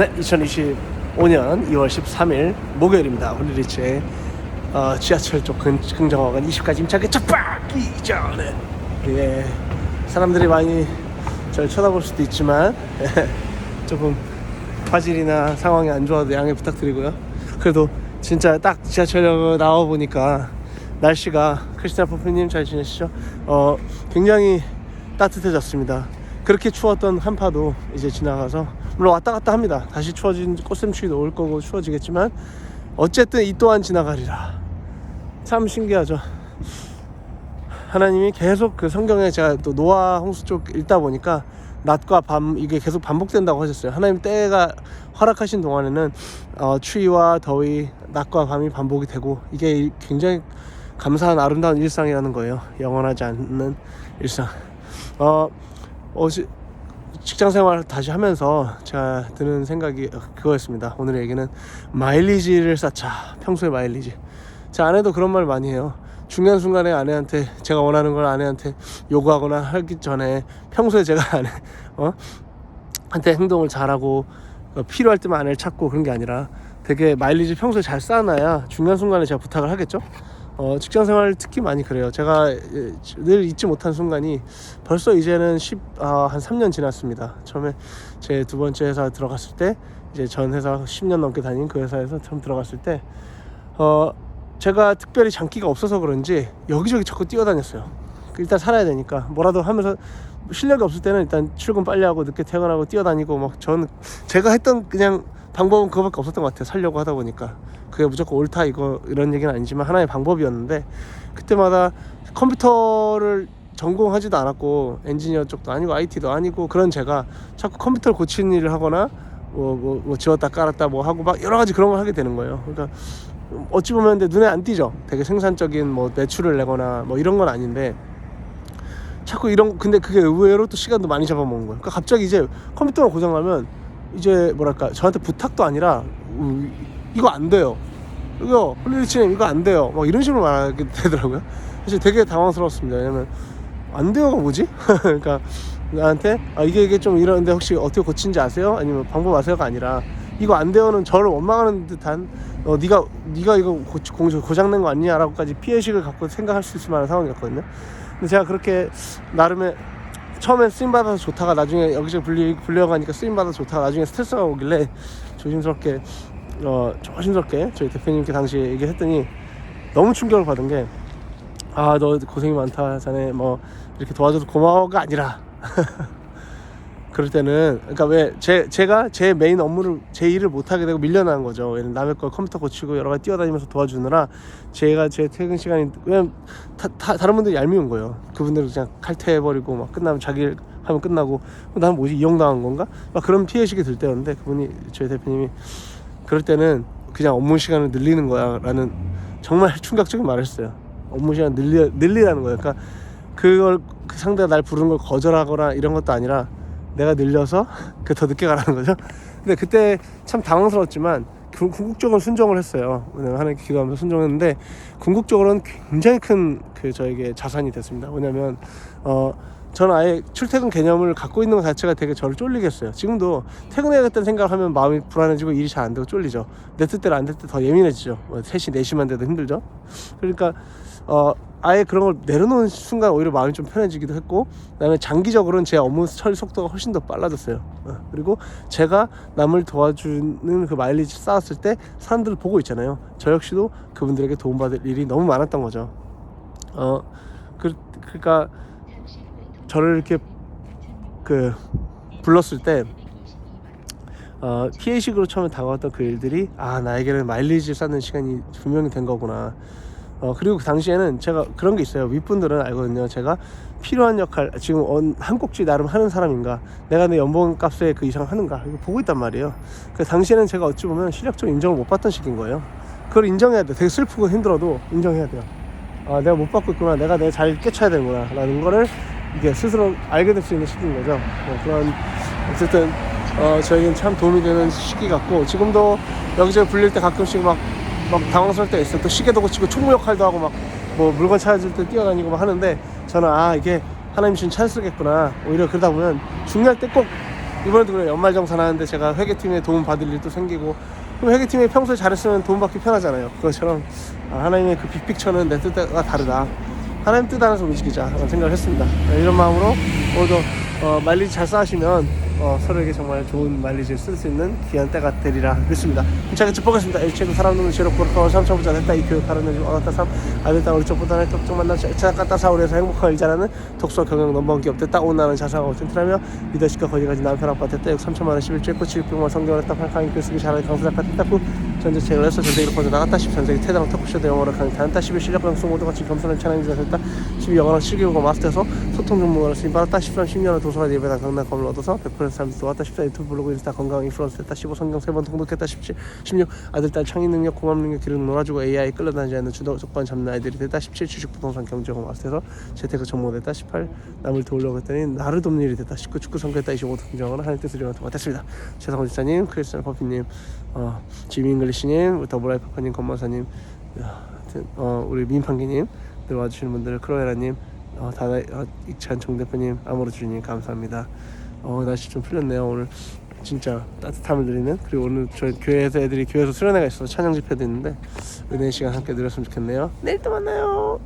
네, 2025년 2월 13일 목요일입니다. 홀리리치의 어, 지하철 쪽 근, 긍정어간 20까지 임차게 척박기 전에 예, 사람들이 많이 절 쳐다볼 수도 있지만 예, 조금 화질이나 상황이 안 좋아도 양해 부탁드리고요. 그래도 진짜 딱 지하철역 나와 보니까 날씨가 크리스티안 퍼프님 잘 지내시죠? 어, 굉장히 따뜻해졌습니다. 그렇게 추웠던 한파도 이제 지나가서 물론 왔다 갔다 합니다. 다시 추워진 꽃샘추위도 올 거고 추워지겠지만 어쨌든 이 또한 지나가리라. 참 신기하죠. 하나님이 계속 그 성경에 제가 또 노아 홍수 쪽 읽다 보니까 낮과 밤 이게 계속 반복된다고 하셨어요. 하나님 때가 허락하신 동안에는 어, 추위와 더위, 낮과 밤이 반복이 되고 이게 굉장히 감사한 아름다운 일상이라는 거예요. 영원하지 않는 일상. 어, 어제 직장 생활 다시 하면서 제가 드는 생각이 그거였습니다. 오늘의 얘기는 마일리지를 쌓자. 평소에 마일리지. 제 아내도 그런 말 많이 해요. 중요한 순간에 아내한테 제가 원하는 걸 아내한테 요구하거나 하기 전에 평소에 제가 아내 어 한테 행동을 잘하고 어, 필요할 때만 아내를 찾고 그런 게 아니라 되게 마일리지 평소에 잘 쌓아놔야 중요한 순간에 제가 부탁을 하겠죠. 어, 직장 생활 특히 많이 그래요. 제가 예, 늘 잊지 못한 순간이 벌써 이제는 10, 아, 한 3년 지났습니다. 처음에 제 두 번째 회사 들어갔을 때 이제 전 회사 10년 넘게 다닌 그 회사에서 처음 들어갔을 때 어, 제가 특별히 장기가 없어서 그런지 여기저기 자꾸 뛰어다녔어요. 일단 살아야 되니까 뭐라도 하면서 실력이 없을 때는 일단 출근 빨리 하고 늦게 퇴근하고 뛰어다니고 막 저는 제가 했던 그냥 방법은 그거밖에 없었던 것 같아요. 살려고 하다 보니까 그게 무조건 옳다 이거 이런 얘기는 아니지만 하나의 방법이었는데 그때마다 컴퓨터를 전공하지도 않았고 엔지니어 쪽도 아니고 IT도 아니고 그런 제가 자꾸 컴퓨터를 고치는 일을 하거나 뭐, 뭐, 뭐 지웠다 깔았다 뭐 하고 막 여러 가지 그런 걸 하게 되는 거예요. 그러니까 어찌 보면 근데 눈에 안 띄죠. 되게 생산적인 뭐 매출을 내거나 뭐 이런 건 아닌데 자꾸 이런 근데 그게 의외로 또 시간도 많이 잡아먹는 거예요. 그러니까 갑자기 이제 컴퓨터가 고장나면 이제 뭐랄까 저한테 부탁도 아니라 음, 이거 안 돼요. 이거 홀리리치님 이거 안 돼요. 막 이런 식으로 말하게 되더라고요. 사실 되게 당황스러웠습니다. 왜냐면 안 돼요가 뭐지? 그러니까 나한테 아 이게 이게 좀 이러는데 혹시 어떻게 고친지 아세요? 아니면 방법 아세요가 아니라 이거 안 돼요는 저를 원망하는 듯한 어 네가 네가 이거 고, 고, 고장낸 거 아니냐라고까지 피해의식을 갖고 생각할 수 있을 만한 상황이었거든요. 근데 제가 그렇게 나름의 처음엔 쓰임 받아서 좋다가 나중에 여기저기 불리 불려가니까 쓰임 받아서 좋다가 나중에 스트레스가 오길래 조심스럽게 어 조심스럽게 저희 대표님께 당시에 얘기했더니 너무 충격을 받은 게 아 너 고생이 많다. 자네 뭐 이렇게 도와줘서 고마워가 아니라 그럴 때는 그러니까 왜 제 제가 제 메인 업무를 제 일을 못 하게 되고 밀려나는 거죠. 왜냐면 남의 걸 컴퓨터 고치고 여러 가지 뛰어다니면서 도와주느라 제가 제 퇴근 시간이 왜냐면 다, 다, 다른 분들이 얄미운 거예요. 그분들은 그냥 칼퇴해 버리고 막 끝나면 자기 일 하면 끝나고 나는 뭐지 이용당한 건가? 막 그런 피해식이 들 때였는데 그분이 저희 대표님이 그럴 때는 그냥 업무 시간을 늘리는 거야라는 정말 충격적인 말을 했어요. 업무 시간 늘리 늘리라는 거예요. 그러니까 그걸 그 상대가 날 부르는 걸 거절하거나 이런 것도 아니라 내가 늘려서 그 더 늦게 가라는 거죠. 근데 그때 참 당황스러웠지만 그 궁극적으로 순종을 했어요. 왜냐면 하나님께 기도하면서 순종했는데 궁극적으로는 굉장히 큰 그 저에게 자산이 됐습니다. 왜냐면 어 저는 아예 출퇴근 개념을 갖고 있는 것 자체가 되게 저를 쫄리게 했어요. 지금도 퇴근해야겠다는 생각을 하면 마음이 불안해지고 일이 잘 안 되고 쫄리죠. 내 뜻대로 안 될 때 더 예민해지죠. 뭐 3시, 4시만 돼도 힘들죠. 그러니까 어 아예 그런 걸 내려놓은 순간 오히려 마음이 좀 편해지기도 했고 그다음에 장기적으로는 제 업무 처리 속도가 훨씬 더 빨라졌어요. 어, 그리고 제가 남을 도와주는 그 마일리지 쌓았을 때 사람들을 보고 있잖아요. 저 역시도 그분들에게 도움받을 일이 너무 많았던 거죠. 어 그, 그러니까 저를 이렇게 그 불렀을 때 어, 피해식으로 처음에 다가왔던 그 일들이 아 나에게는 마일리지 쌓는 시간이 분명히 된 거구나. 어, 그리고 그 당시에는 제가 그런 게 있어요. 윗분들은 알거든요. 제가 필요한 역할 지금 언, 한 꼭지 나름 하는 사람인가? 내가 내 연봉 값에 그 이상 하는가? 이거 보고 있단 말이에요. 그 당시에는 제가 어찌 보면 실력적 인정을 못 받던 시기인 거예요. 그걸 인정해야 돼 되게 슬프고 힘들어도 인정해야 돼요. 아 내가 못 받고 있구나. 내가 내가 잘 깨쳐야 되는구나. 라는 거를 이게 스스로 알게 될 수 있는 시기인 거죠. 뭐 그런 어쨌든 어, 저에겐 참 도움이 되는 시기 같고 지금도 여기저기 불릴 때 가끔씩 막, 막 당황스러울 때가 있어요. 또 시계도 고치고 총무 역할도 하고 막 뭐 물건 찾아줄 때 뛰어다니고 막 하는데 저는 아 이게 하나님 주신 찬스겠구나. 오히려 그러다 보면 중요할 때 꼭 이번에도 그래 연말 정산 하는데 제가 회계팀에 도움 받을 일도 생기고 그럼 회계팀이 평소에 잘했으면 도움 받기 편하잖아요. 그것처럼 아, 하나님의 그 빅픽처는 내 뜻과 다르다 하나님 뜻 안에서 움직이자 라는 생각을 했습니다. 네, 이런 마음으로 오늘도 어, 마일리지 잘 쌓으시면 어, 서로에게 정말 좋은 마일리지를 쓸 수 있는 귀한 때가 되리라 믿습니다. 자 같이 보겠습니다. 일체도 사람 눈은 죄로 고락하고 삼천부자 됐다. 이 교육 하는 줄 얻었다. 삼 아들 땅 우리 쪽보다는 톡톡 만나 찾아갔다. 사울에서 행복한 일자라는 독서 경영 넘버원 기업 됐다. 오나는 자상하고 튼튼하며 리더십과 거기까지 남편 아빠 됐다. 6 3천만 원 11조 했고 700만 성경을 했다. 팔카인 글쓰기 잘하는 강수작가 됐다. 후 전자책을 해서 전세기로 퍼져 나갔다 10 전세기 테드랑 토크쇼도 영어로 강의 다녔다 11 실력 방송 모두 같이 겸손한 찬양지가 됐다 12 영어랑 실기국어 마스터에서 소통 전문가로 쓰임 받았다 13 10년을 도서관 예배당 강남 검을 얻어서 100% 사람들 도왔다 14 유튜브 블로그 인스타 건강 인플루언서 됐다 15 성경 3번 통독했다 17 16 아들 딸 창의 능력 공감 능력 기록 놀아주고 AI 끌려다니지 않는 주도권 잡는 아이들이 됐다 17 주식 부동산 경제고 마스터에서 재테크 전문가 됐다 18 남을 도우려고 했더니 나를 돕는 일이 됐다 19 축구 선교했다 25 동정은 하나님 뜻을 이루는 동안 됐습니다. 최성원 지사님 크리스찬 퍼피님 어, 지미 잉 글리시님 더블라이프 파님 건마사님 어, 우리 민판기님 늘 와주시는 분들 크로에라님 어, 다다 어, 익찬 정 대표님 아모르 주님 감사합니다. 어, 날씨 좀 풀렸네요 오늘. 진짜 따뜻함을 드리는 그리고 오늘 저희 교회에서 애들이 교회에서 수련회가 있어서 찬양 집회도 있는데 은혜 시간 함께 누렸으면 좋겠네요. 내일 또 만나요